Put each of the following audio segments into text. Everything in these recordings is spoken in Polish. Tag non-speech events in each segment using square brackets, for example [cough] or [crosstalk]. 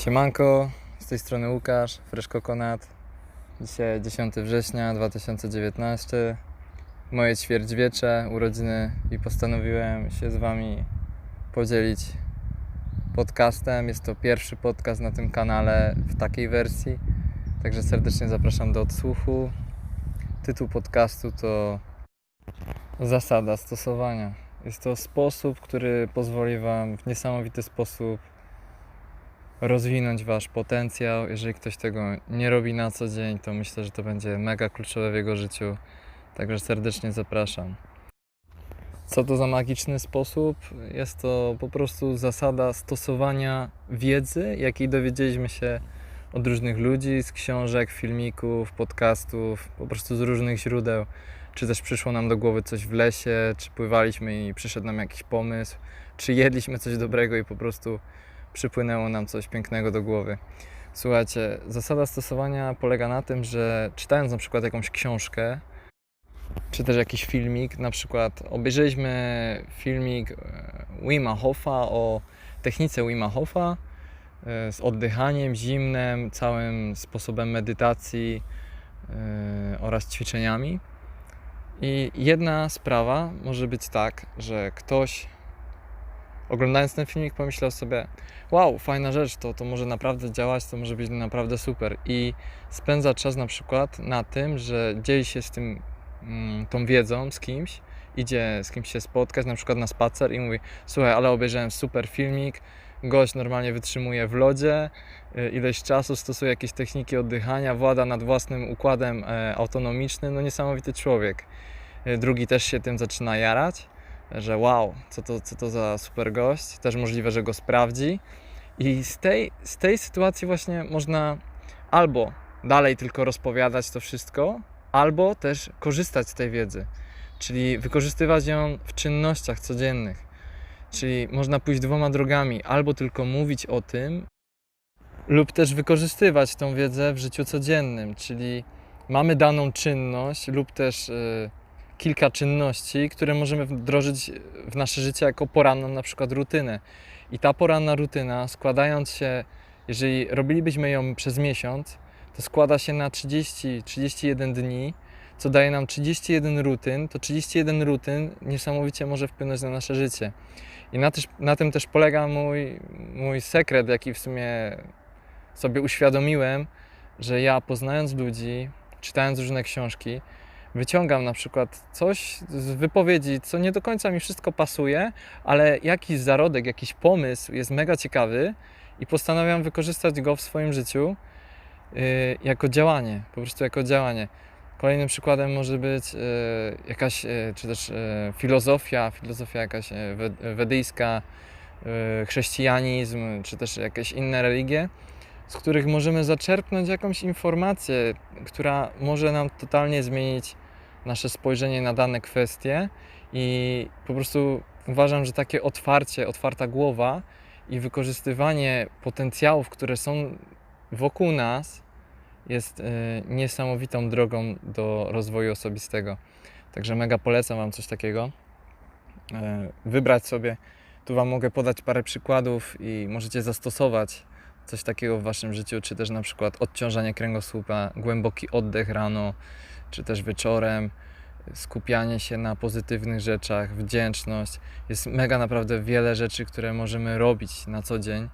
Siemanko, z tej strony Łukasz, Fresh Coconut. Dzisiaj 10 września 2019, moje ćwierćwiecze, urodziny i postanowiłem się z Wami podzielić podcastem. Jest to pierwszy podcast na tym kanale w takiej wersji, także serdecznie zapraszam do odsłuchu. Tytuł podcastu to Zasada stosowania. Jest to sposób, który pozwoli Wam w niesamowity sposób rozwinąć wasz potencjał. Jeżeli ktoś tego nie robi na co dzień, to myślę, że to będzie mega kluczowe w jego życiu. Także serdecznie zapraszam. Co to za magiczny sposób? Jest to po prostu zasada stosowania wiedzy, jakiej dowiedzieliśmy się od różnych ludzi, z książek, filmików, podcastów, po prostu z różnych źródeł. Czy też przyszło nam do głowy coś w lesie, czy pływaliśmy i przyszedł nam jakiś pomysł, czy jedliśmy coś dobrego i po prostu przypłynęło nam coś pięknego do głowy. Słuchajcie, zasada stosowania polega na tym, że czytając na przykład jakąś książkę, czy też jakiś filmik, na przykład obejrzeliśmy filmik e, Wima Hofa o technice Wima Hofa e, z oddychaniem zimnem, całym sposobem medytacji e, oraz ćwiczeniami. I jedna sprawa może być tak, że ktoś oglądając ten filmik pomyślał sobie, wow, fajna rzecz, to, to może naprawdę działać, to może być naprawdę super. I spędza czas na przykład na tym, że dzieli się z tym, mm, tą wiedzą z kimś, idzie z kimś się spotkać, na przykład na spacer i mówi, słuchaj, ale obejrzałem super filmik, gość normalnie wytrzymuje w lodzie, y, ileś czasu stosuje jakieś techniki oddychania, włada nad własnym układem e, autonomicznym, no niesamowity człowiek. Y, Drugi też się tym zaczyna jarać że wow, co to, co to za super gość, też możliwe, że go sprawdzi. I z tej, z tej sytuacji właśnie można albo dalej tylko rozpowiadać to wszystko, albo też korzystać z tej wiedzy, czyli wykorzystywać ją w czynnościach codziennych. Czyli można pójść dwoma drogami, albo tylko mówić o tym, lub też wykorzystywać tą wiedzę w życiu codziennym, czyli mamy daną czynność lub też y, kilka czynności, które możemy wdrożyć w nasze życie jako poranną na przykład rutynę. I ta poranna rutyna składając się, jeżeli robilibyśmy ją przez miesiąc, to składa się na 30-31 dni, co daje nam 31 rutyn, to 31 rutyn niesamowicie może wpłynąć na nasze życie. I na, też, na tym też polega mój, mój sekret, jaki w sumie sobie uświadomiłem, że ja poznając ludzi, czytając różne książki, wyciągam na przykład coś z wypowiedzi, co nie do końca mi wszystko pasuje, ale jakiś zarodek, jakiś pomysł jest mega ciekawy i postanawiam wykorzystać go w swoim życiu yy, jako działanie, po prostu jako działanie. Kolejnym przykładem może być yy, jakaś, yy, czy też yy, filozofia, filozofia jakaś wed- wedyjska, yy, chrześcijanizm, czy też jakieś inne religie, z których możemy zaczerpnąć jakąś informację, która może nam totalnie zmienić nasze spojrzenie na dane kwestie i po prostu uważam, że takie otwarcie, otwarta głowa i wykorzystywanie potencjałów, które są wokół nas, jest e, niesamowitą drogą do rozwoju osobistego. Także mega polecam Wam coś takiego. E, Wybrać sobie, tu Wam mogę podać parę przykładów i możecie zastosować coś takiego w Waszym życiu, czy też na przykład odciążanie kręgosłupa, głęboki oddech rano, czy też wieczorem, skupianie się na pozytywnych rzeczach, wdzięczność. Jest mega naprawdę wiele rzeczy, które możemy robić na co dzień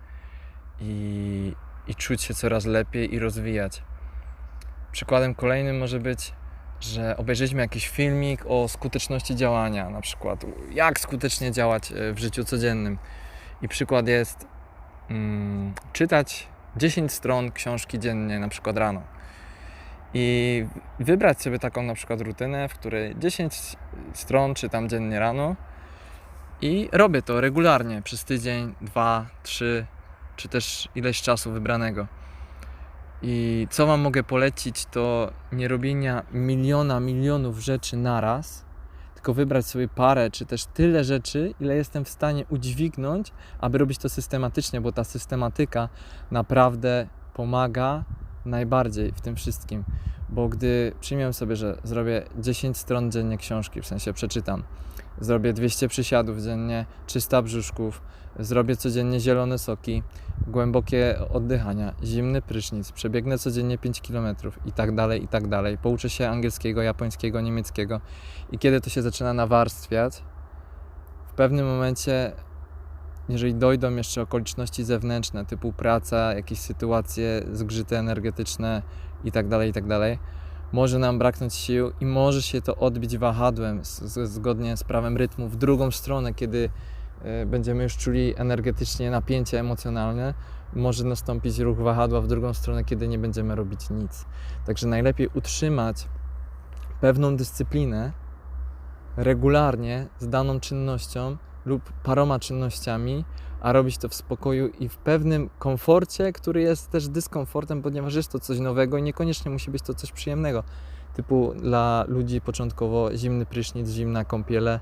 i, i czuć się coraz lepiej i rozwijać. Przykładem kolejnym może być, że obejrzeliśmy jakiś filmik o skuteczności działania, na przykład jak skutecznie działać e, w życiu codziennym. I przykład jest mm, czytać 10 stron książki dziennie, na przykład rano. I wybrać sobie taką na przykład rutynę, w której 10 stron czytam dziennie rano i robię to regularnie przez tydzień, dwa, trzy, czy też ileś czasu wybranego. I co Wam mogę polecić, to nie robienia miliona, milionów rzeczy naraz, tylko wybrać sobie parę, czy też tyle rzeczy, ile jestem w stanie udźwignąć, aby robić to systematycznie, bo ta systematyka naprawdę pomaga najbardziej w tym wszystkim. Bo gdy przyjmę sobie, że zrobię 10 stron dziennie książki, w sensie przeczytam, zrobię 200 przysiadów dziennie, 300 brzuszków, zrobię codziennie zielone soki, głębokie oddychania, zimny prysznic, przebiegnę codziennie 5 km i tak dalej, i tak dalej. Pouczę się angielskiego, japońskiego, niemieckiego i kiedy to się zaczyna nawarstwiać, w pewnym momencie, jeżeli dojdą jeszcze okoliczności zewnętrzne, typu praca, jakieś sytuacje, zgrzyty energetyczne i tak może nam braknąć sił i może się to odbić wahadłem z, zgodnie z prawem rytmu w drugą stronę, kiedy e, będziemy już czuli energetycznie napięcie emocjonalne, może nastąpić ruch wahadła w drugą stronę, kiedy nie będziemy robić nic. Także najlepiej utrzymać pewną dyscyplinę regularnie z daną czynnością lub paroma czynnościami, a robić to w spokoju i w pewnym komforcie, który jest też dyskomfortem, ponieważ jest to coś nowego i niekoniecznie musi być to coś przyjemnego. Typu dla ludzi początkowo zimny prysznic, zimna kąpiele,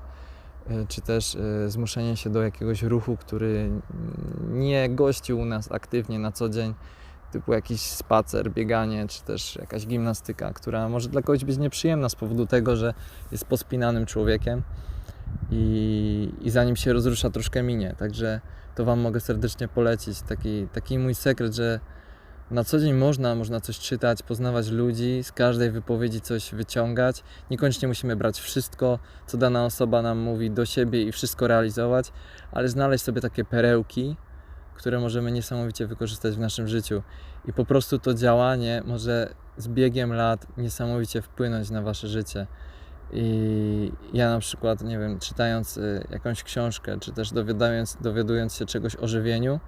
y, czy też y, zmuszenie się do jakiegoś ruchu, który nie gości u nas aktywnie na co dzień, typu jakiś spacer, bieganie, czy też jakaś gimnastyka, która może dla kogoś być nieprzyjemna z powodu tego, że jest pospinanym człowiekiem i, i zanim się rozrusza troszkę minie. Także to Wam mogę serdecznie polecić. Taki, taki mój sekret, że na co dzień można, można coś czytać, poznawać ludzi, z każdej wypowiedzi coś wyciągać. Niekoniecznie musimy brać wszystko, co dana osoba nam mówi do siebie i wszystko realizować, ale znaleźć sobie takie perełki, które możemy niesamowicie wykorzystać w naszym życiu. I po prostu to działanie może z biegiem lat niesamowicie wpłynąć na Wasze życie. I ja na przykład, nie wiem, czytając y, jakąś książkę, czy też dowiadując, dowiadując się czegoś o żywieniu,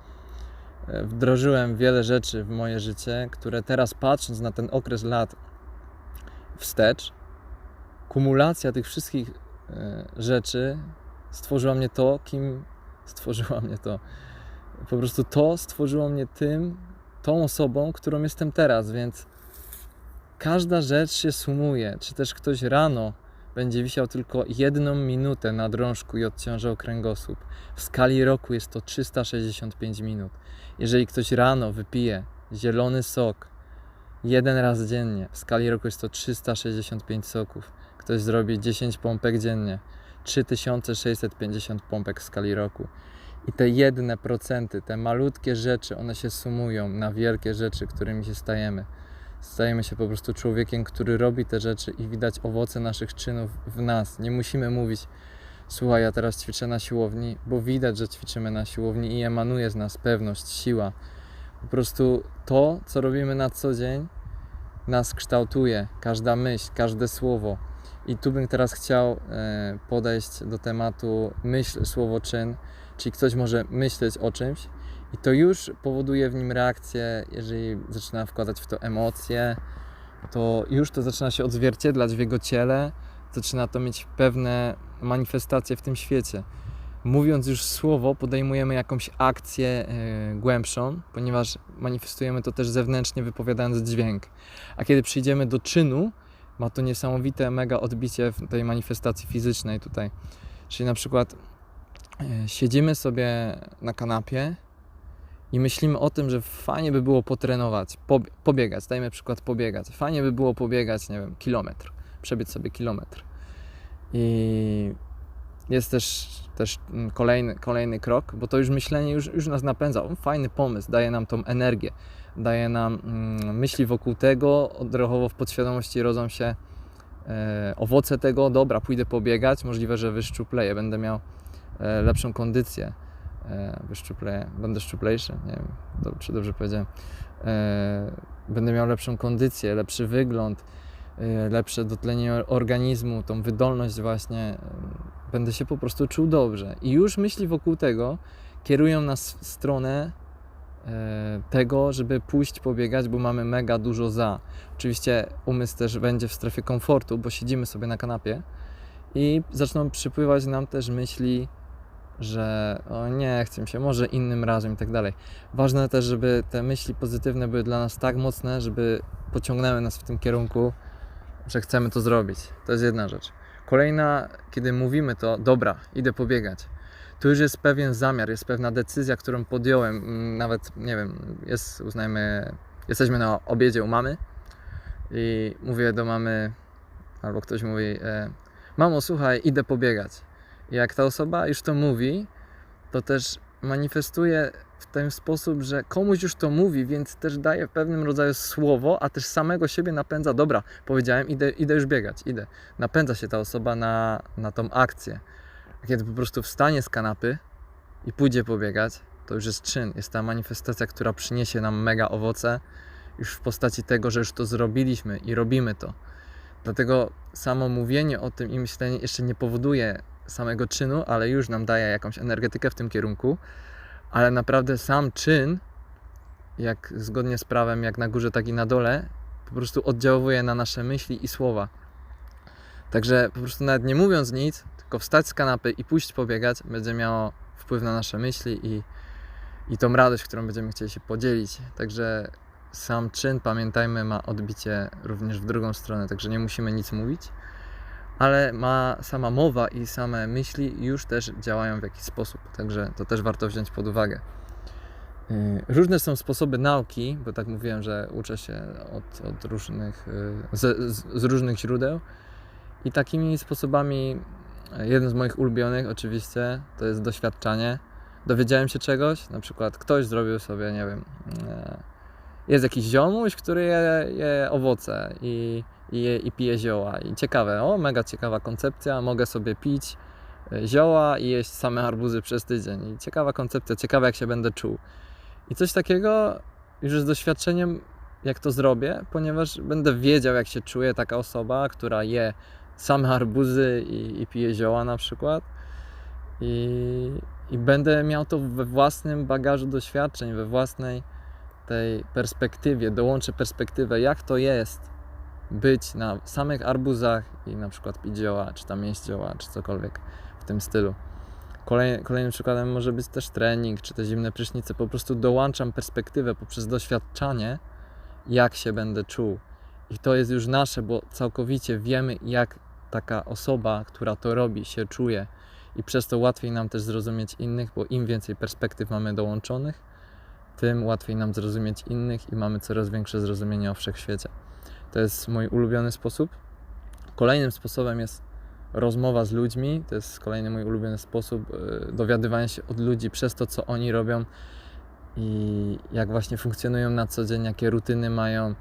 y, wdrożyłem wiele rzeczy w moje życie, które teraz patrząc na ten okres lat wstecz, kumulacja tych wszystkich y, rzeczy stworzyła mnie to, kim stworzyła mnie to. Po prostu to stworzyło mnie tym, tą osobą, którą jestem teraz, więc każda rzecz się sumuje. Czy też ktoś rano będzie wisiał tylko jedną minutę na drążku i odciążał kręgosłup. W skali roku jest to 365 minut. Jeżeli ktoś rano wypije zielony sok jeden raz dziennie, w skali roku jest to 365 soków. Ktoś zrobi 10 pompek dziennie, 3650 pompek w skali roku. I te jedne procenty, te malutkie rzeczy, one się sumują na wielkie rzeczy, którymi się stajemy. Stajemy się po prostu człowiekiem, który robi te rzeczy i widać owoce naszych czynów w nas. Nie musimy mówić, słuchaj, ja teraz ćwiczę na siłowni, bo widać, że ćwiczymy na siłowni i emanuje z nas pewność, siła. Po prostu to, co robimy na co dzień, nas kształtuje. Każda myśl, każde słowo. I tu bym teraz chciał e, podejść do tematu myśl, słowo, czyn. Czyli ktoś może myśleć o czymś, i to już powoduje w nim reakcję, jeżeli zaczyna wkładać w to emocje, to już to zaczyna się odzwierciedlać w jego ciele, zaczyna to mieć pewne manifestacje w tym świecie. Mówiąc już słowo, podejmujemy jakąś akcję yy, głębszą, ponieważ manifestujemy to też zewnętrznie, wypowiadając dźwięk. A kiedy przyjdziemy do czynu, ma to niesamowite mega odbicie w tej manifestacji fizycznej tutaj. Czyli na przykład yy, siedzimy sobie na kanapie i myślimy o tym, że fajnie by było potrenować, pobiegać, dajmy przykład pobiegać. Fajnie by było pobiegać, nie wiem, kilometr, przebiec sobie kilometr. I jest też, też kolejny, kolejny krok, bo to już myślenie już, już nas napędza. Fajny pomysł, daje nam tą energię, daje nam mm, myśli wokół tego, odruchowo w podświadomości rodzą się e, owoce tego, dobra, pójdę pobiegać, możliwe, że wyszczupleję, będę miał e, lepszą kondycję e, będę szczuplejszy, nie wiem, do, czy dobrze powiedziałem, e, będę miał lepszą kondycję, lepszy wygląd, e, lepsze dotlenie organizmu, tą wydolność właśnie, będę się po prostu czuł dobrze. I już myśli wokół tego kierują nas w stronę tego, żeby pójść pobiegać, bo mamy mega dużo za. Oczywiście umysł też będzie w strefie komfortu, bo siedzimy sobie na kanapie i zaczną przypływać nam też myśli że o nie, chcę się, może innym razem i tak dalej. Ważne też, żeby te myśli pozytywne były dla nas tak mocne, żeby pociągnęły nas w tym kierunku, że chcemy to zrobić. To jest jedna rzecz. Kolejna, kiedy mówimy to, dobra, idę pobiegać. Tu już jest pewien zamiar, jest pewna decyzja, którą podjąłem. Mm, nawet, nie wiem, jest, uznajmy, jesteśmy na obiedzie u mamy i mówię do mamy, albo ktoś mówi, e, mamo, słuchaj, idę pobiegać jak ta osoba już to mówi, to też manifestuje w ten sposób, że komuś już to mówi, więc też daje w pewnym rodzaju słowo, a też samego siebie napędza. Dobra, powiedziałem, idę, idę już biegać, idę. Napędza się ta osoba na, na tą akcję. A kiedy po prostu wstanie z kanapy i pójdzie pobiegać, to już jest czyn, jest ta manifestacja, która przyniesie nam mega owoce, już w postaci tego, że już to zrobiliśmy i robimy to. Dlatego samo mówienie o tym i myślenie jeszcze nie powoduje samego czynu, ale już nam daje jakąś energetykę w tym kierunku, ale naprawdę sam czyn, jak zgodnie z prawem, jak na górze, tak i na dole, po prostu oddziałuje na nasze myśli i słowa. Także po prostu nawet nie mówiąc nic, tylko wstać z kanapy i pójść pobiegać, będzie miało wpływ na nasze myśli i, i tą radość, którą będziemy chcieli się podzielić. Także sam czyn, pamiętajmy, ma odbicie również w drugą stronę, także nie musimy nic mówić, ale ma sama mowa i same myśli już też działają w jakiś sposób, także to też warto wziąć pod uwagę. Yy, Różne są sposoby nauki, bo tak mówiłem, że uczę się od, od różnych, yy, z, z, różnych źródeł i takimi sposobami, jeden z moich ulubionych oczywiście, to jest doświadczanie. Dowiedziałem się czegoś, na przykład ktoś zrobił sobie, nie wiem, yy, jest jakiś ziomuś, który je, je owoce i, i, i pije zioła. I ciekawe, o, mega ciekawa koncepcja, mogę sobie pić e, zioła i jeść same arbuzy przez tydzień. I ciekawa koncepcja, ciekawe jak się będę czuł. I coś takiego już z doświadczeniem, jak to zrobię, ponieważ będę wiedział, jak się czuje taka osoba, która je same arbuzy i, i pije zioła na przykład. I, I będę miał to we własnym bagażu doświadczeń, we własnej tej perspektywie, dołączę perspektywę, jak to jest być na samych arbuzach i na przykład pić zioła, czy tam jeść zioła, czy cokolwiek w tym stylu. Kolej, kolejnym przykładem może być też trening, czy te zimne prysznice. Po prostu dołączam perspektywę poprzez doświadczanie, jak się będę czuł. I to jest już nasze, bo całkowicie wiemy, jak taka osoba, która to robi, się czuje. I przez to łatwiej nam też zrozumieć innych, bo im więcej perspektyw mamy dołączonych, tym łatwiej nam zrozumieć innych i mamy coraz większe zrozumienie o wszechświecie. To jest mój ulubiony sposób. Kolejnym sposobem jest rozmowa z ludźmi. To jest kolejny mój ulubiony sposób y, dowiadywania się od ludzi przez to, co oni robią i jak właśnie funkcjonują na co dzień, jakie rutyny mają,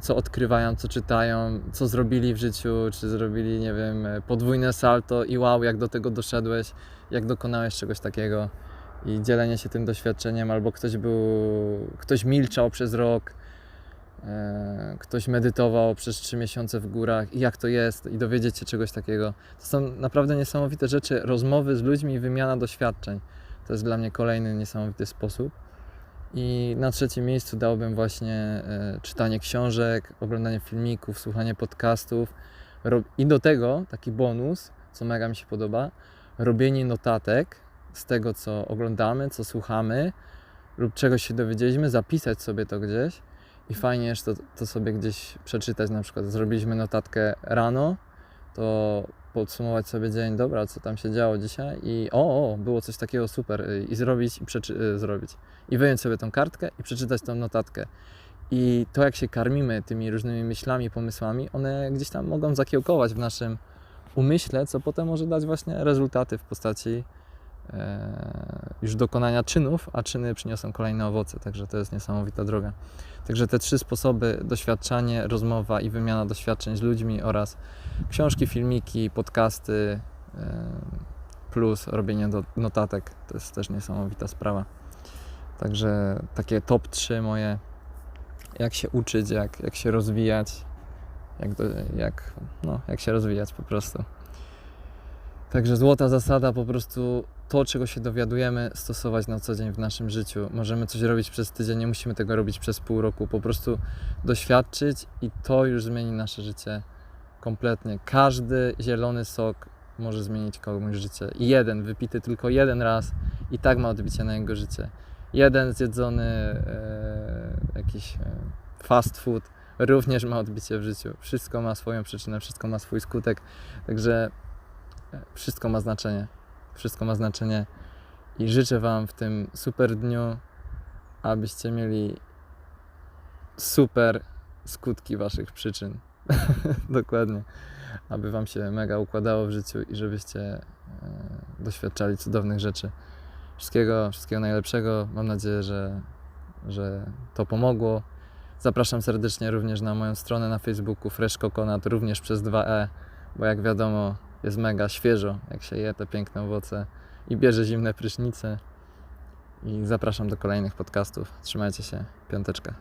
co odkrywają, co czytają, co zrobili w życiu, czy zrobili, nie wiem, podwójne salto i wow, jak do tego doszedłeś, jak dokonałeś czegoś takiego i dzielenie się tym doświadczeniem, albo ktoś był, ktoś milczał przez rok, e, ktoś medytował przez trzy miesiące w górach i jak to jest i dowiedzieć się czegoś takiego. To są naprawdę niesamowite rzeczy, rozmowy z ludźmi i wymiana doświadczeń. To jest dla mnie kolejny niesamowity sposób. I na trzecim miejscu dałbym właśnie e, czytanie książek, oglądanie filmików, słuchanie podcastów. I do tego taki bonus, co mega mi się podoba, robienie notatek z tego, co oglądamy, co słuchamy lub czegoś się dowiedzieliśmy, zapisać sobie to gdzieś i fajnie jest to, to sobie gdzieś przeczytać. Na przykład zrobiliśmy notatkę rano, to podsumować sobie dzień, dobra, co tam się działo dzisiaj i o, o było coś takiego super y, i zrobić i przeczy- y, zrobić. I wyjąć sobie tą kartkę i przeczytać tą notatkę. I to, jak się karmimy tymi różnymi myślami, pomysłami, one gdzieś tam mogą zakiełkować w naszym umyśle, co potem może dać właśnie rezultaty w postaci już dokonania czynów, a czyny przyniosą kolejne owoce, także to jest niesamowita droga. Także te trzy sposoby, doświadczanie, rozmowa i wymiana doświadczeń z ludźmi oraz książki, filmiki, podcasty e, plus robienie notatek, to jest też niesamowita sprawa. Także takie top 3 moje, jak się uczyć, jak, jak się rozwijać, jak, do, jak, no, jak się rozwijać po prostu. Także złota zasada po prostu to, czego się dowiadujemy, stosować na co dzień w naszym życiu. Możemy coś robić przez tydzień, nie musimy tego robić przez pół roku. Po prostu doświadczyć i to już zmieni nasze życie kompletnie. Każdy zielony sok może zmienić komuś życie. I jeden, wypity tylko jeden raz i tak ma odbicie na jego życie. Jeden zjedzony e, jakiś e, fast food również ma odbicie w życiu. Wszystko ma swoją przyczynę, wszystko ma swój skutek. Także e, wszystko ma znaczenie. Wszystko ma znaczenie i życzę Wam w tym super dniu, abyście mieli super skutki Waszych przyczyn. [laughs] Dokładnie. aby Wam się mega układało w życiu i żebyście e, doświadczali cudownych rzeczy. Wszystkiego, wszystkiego najlepszego. Mam nadzieję, że, że to pomogło. Zapraszam serdecznie również na moją stronę na Facebooku Fresh Coconut, również przez 2E, bo jak wiadomo jest mega świeżo, jak się je te piękne owoce i bierze zimne prysznice. I zapraszam do kolejnych podcastów. Trzymajcie się, piąteczka.